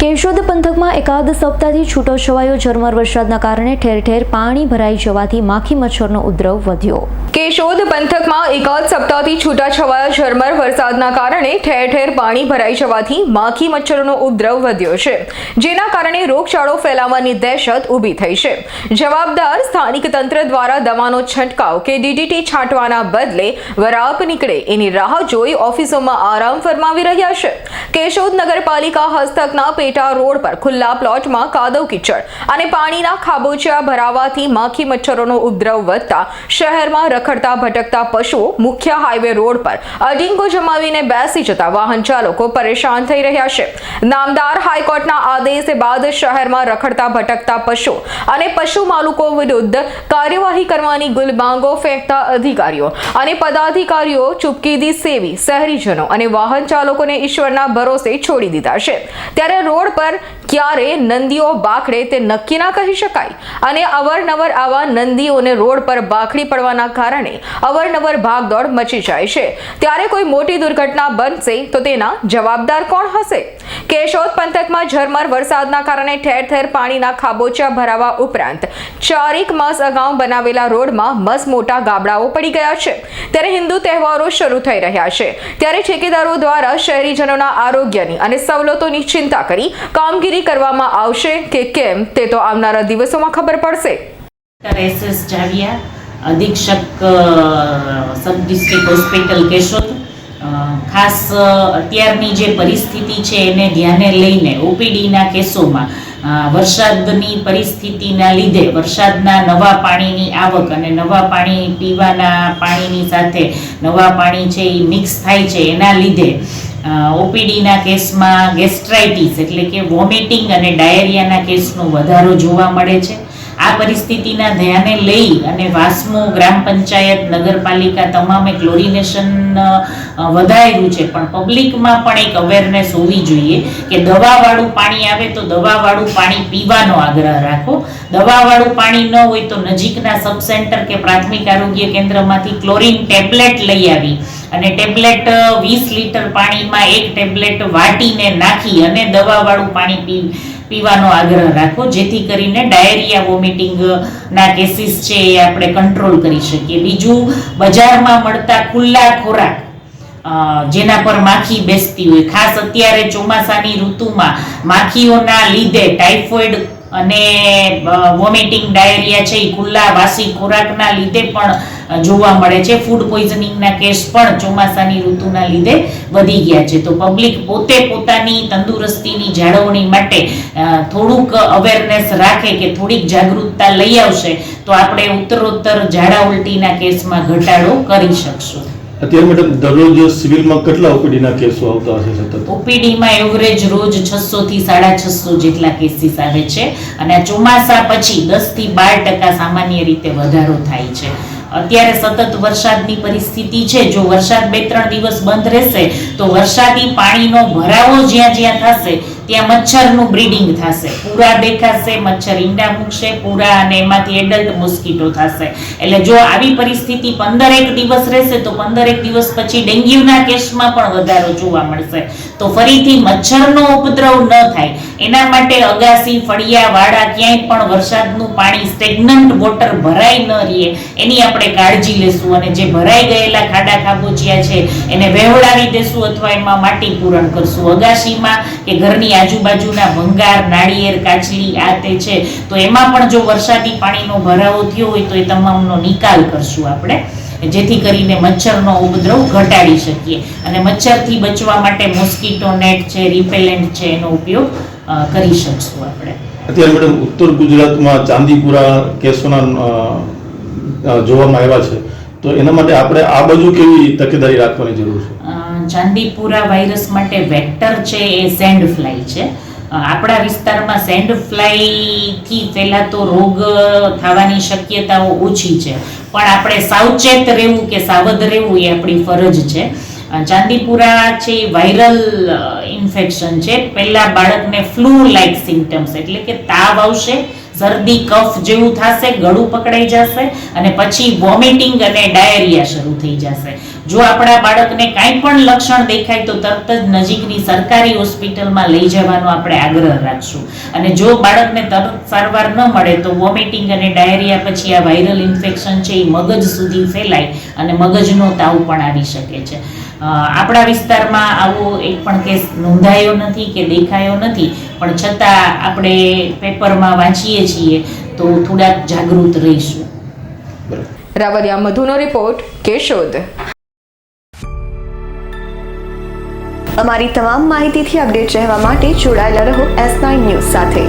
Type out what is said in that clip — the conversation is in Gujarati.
કેશોદ પંથકમાં એકાદ સપ્તાહથી છૂટો છવાયો ઝરમર વરસાદના કારણે ઠેર ઠેર પાણી ભરાઈ જવાથી માખી મચ્છરનો ઉદ્રવ વધ્યો. કેશોદ પંથકમાં એકાદ સપ્તાહથી છૂટાછવાયા ઝરમર વરસાદના કારણે ઠેર ઠેર પાણી ભરાઈ જવાથી માખી મચ્છરોનો ઉદ્રવ વધ્યો છે. જેના કારણે રોગચાળો ફેલાવાની દહેશત ઊભી થઈ છે. જવાબદાર સ્થાનિક તંત્ર દ્વારા દવાનો છંટકાવ કે ડીડીટી છાંટવાના બદલે વરાપ નીકળે એની રાહ જોઈ ઓફિસોમાં આરામ ફરમાવી રહ્યા છે. કેશોદ નગરપાલિકા હસ્તકના પેટા રોડ પર ખુલ્લા પ્લોટમાં કાદવ કિચડ અને પાણીના ખાબોચિયા ભરાવાથી માખી મચ્છરોનો ઉપદ્રવ વધતા શહેરમાં રખડતા ભટકતા પશુઓ મુખ્ય હાઈવે રોડ પર અડીંગો જમાવીને બેસી જતા વાહન ચાલકો પરેશાન થઈ રહ્યા છે. નામદાર હાઈકોર્ટના આદેશ બાદ શહેરમાં રખડતા ભટકતા પશુ અને પશુ માલિકો વિરુદ્ધ કાર્યવાહી કરવાની ગુલબાંગો ફેંકતા અધિકારીઓ અને પદાધિકારીઓ ચૂપકીદી સેવી શહેરીજનો અને વાહન ચાલકોને ઈશ્વરના ભરોસે છોડી દીધા છે. ત્યારે રોડ પર ક્યારે નંદીઓ બાખડે તે નક્કી ના કહી શકાય. અને અવરનવર આવા નંદીઓને રોડ પર બાખડી પડવાના કારણે અવરનવર ભાગદોડ મચી જાય છે. ત્યારે કોઈ મોટી દુર્ઘટના બનશે તો તેના જવાબદાર કોણ હશે? કેશોદ પંથકમાં ઝરમર વરસાદના કારણે ઠેર ઠેર પાણીના ખાબોચિયા ભરાવા ઉપરાંત ચારેક માસ અગાઉ બનાવેલા રોડમાં મસ મોટા ગાબડાઓ પડી ગયા છે. ત્યારે હિન્દુ તહેવારો શરૂ થઈ રહ્યા છે. ત્યારે ઠેકેદારો દ્વારા શહેરીજનોના આરોગ્યની અને સવલતોની ચિંતા કરી કામગીરી કરવામાં આવશે કે કેમ તે તો આવનારા દિવસોમાં ખબર પડશે. એસએસ એસ એસ જાવિયા, અધિક્ષક સબ ડિસ્ટ્રિક્ટ હોસ્પિટલ કેશોદ. ખાસ અત્યારની જે પરિસ્થિતિ છે એને ધ્યાને લઈને ઓપીડીના કેસોમાં વરસાદની પરિસ્થિતિના લીધે વરસાદના નવા પાણીની આવક અને નવા પાણી પીવાના પાણીની સાથે નવા પાણી છે એ મિક્સ થાય છે એના લીધે ઓપીડીના કેસમાં ગેસ્ટ્રાઇટિસ એટલે કે વોમિટિંગ અને ડાયરિયાના કેસનો વધારો જોવા મળે છે. આ પરિસ્થિતિના ધ્યાને લઈ અને વાસ્મો ગ્રામ પંચાયત, નગરપાલિકા તમામે ક્લોરિનેશન વધારેલું છે. પણ પબ્લિકમાં પણ એક અવેરનેસ હોવી જોઈએ કે દવાવાળું પાણી આવે તો દવાવાળું પાણી પીવાનો આગ્રહ રાખો. દવાવાળું પાણી ન હોય તો નજીકના સબ સેન્ટર કે પ્રાથમિક આરોગ્ય કેન્દ્રમાંથી ક્લોરિન ટેબ્લેટ લઈ આવી. અને ટેબ્લેટ વીસ લીટર પાણીમાં એક ટેબ્લેટ વાટીને નાખી અને દવાવાળું પાણી પી, પીવાનો આગ્રહ રાખો. જેથી કરીને ડાયરિયા, વોમિટિંગ ના કેસીસ છે એ આપણે કંટ્રોલ કરી શકીએ. બીજું, બજારમાં મળતા ખુલ્લા ખોરાક જેના પર માખી બેસતી હોય. ખાસ અત્યારે ચોમાસાની ઋતુમાં માખીઓના લીધે ટાઇફોઇડ અને વોમિટિંગ, ડાયરિયા છે એ ખુલ્લા વાસી ખોરાકના લીધે પણ જોવા મળે છે. ફૂડ પોઈઝનિંગના કેસ પણ ચોમાસાની ઋતુના લીધે વધી ગયા છે. તો પબ્લિક પોતે પોતાની તંદુરસ્તીની જાળવણી માટે થોડુંક અવેરનેસ રાખે કે થોડીક જાગૃતતા લઈ આવશે તો આપણે ઉત્તરોત્તર ઝાડા ઉલટીના કેસમાં ઘટાડો કરી શકશું. અત્યારે મેડમ દરરોજ સિવિલમાં કેટલા ઓપીડીના કેસો આવતા હશે સતત? ઓપીડીમાં એવરેજ રોજ છસો થી સાડા છસો જેટલા કેસીસ આવે છે. અને ચોમાસા પછી દસથી બાર ટકા સામાન્ય રીતે વધારો થાય છે. અત્યારે સતત વરસાદની પરિસ્થિતિ છે. જો વરસાદ બે ત્રણ દિવસ બંધ રહેશે, તો વરસાદી પાણીનો ભરાવો જ્યાં જ્યાં થશે ત્યાં મચ્છરનું બ્રીડિંગ થશે. પૂરા દેખાશે, મચ્છર ઈંડા મૂકશે, પૂરા અને એમાંથી એડલ્ટ મોસ્કીટો થશે. એટલે જો આવી પરિસ્થિતિ પંદરેક દિવસ રહેશે, તો પંદર એક દિવસ પછી ડેન્ગ્યુના કેસમાં પણ વધારો જોવા મળશે. તો ફરીથી મચ્છરનો ઉપદ્રવ ન થાય. એના માટે અગાસી ફળિયા વાડા ક્યાંય પણ વરસાદનું પાણી સ્ટેગ્નન્ટ વોટર ભરાઈ ન રહે એની આપણે કાળજી લેશું અને જે ભરાઈ ગયેલા ખાડા ખાબોચિયા છે, એને વહેવડાવી દેશું અથવા એમાં માટી પૂરણ કરશું. અગાશીમાં કે ઘરની આજુબાજુના ભંગાર નાળિયેર કાચલી આ તે છે. તો એમાં પણ જો વરસાદી પાણીનો ભરાવો થયો હોય તો એ તમામનો નિકાલ કરશું આપણે. જેથી કરીને મચ્છરનો ઉપદ્રવ ઘટાડી શકીએ. અને મચ્છરથી બચવા માટે મોસ્કીટો નેટ છે રિપેલેન્ટ છે એનો ઉપયોગ કરી શકશું આપણે. અત્યારે મેડમ ઉત્તર ગુજરાતમાં ચાંદીપુરા કેસોના જોવામાં આવ્યા છે. તો એના માટે આપણે આ બાજુ કેવી તકેદારી રાખવાની જરૂર છે? ચાંદીપુરા વાયરસ માટે વેક્ટર છે એ સેન્ડ ફ્લાય છે. આપણા વિસ્તારમાં સેન્ડ ફ્લાયથી ફેલાતો રોગ થવાની શક્યતાઓ ઓછી છે. પણ આપણે સાવચેત રહેવું કે સાવધ રહેવું એ આપણી ફરજ છે. ચાંદીપુરા છે એ વાયરલ ઇન્ફેક્શન છે. પહેલાં બાળકને ફ્લૂ લાઇક સિમ્ટમ્સ એટલે કે તાવ આવશે શરદી, કફ જેવું થશે, ગળું પકડાઈ જશે અને પછી વોમિટિંગ અને ડાયરિયા શરૂ થઈ જશે. જો આપણા બાળકને કાંઈ પણ લક્ષણ દેખાય તો તરત જ નજીકની સરકારી હોસ્પિટલમાં લઈ જવાનો આપણે આગ્રહ રાખશું. અને જો બાળકને તરત સારવાર ન મળે તો વોમિટિંગ અને ડાયરિયા પછી આ વાયરલ ઇન્ફેક્શન છે એ મગજ સુધી ફેલાય અને મગજનો તાવ પણ આવી શકે છે. આપણા વિસ્તારમાં આવો એક પણ કેસ નોંધાયો નથી કે દેખાયો નથી. પણ છતાં આપણે પેપરમાં વાંચીએ છીએ તો થોડાક જાગૃત રહીશું. બરાબર. રાવરિયા મધુનો રિપોર્ટ કેશોદ અમારી તમામ માહિતીથી અપડેટ રહેવા માટે જોડાયેલા રહો એસ નાઇન ન્યૂઝ સાથે.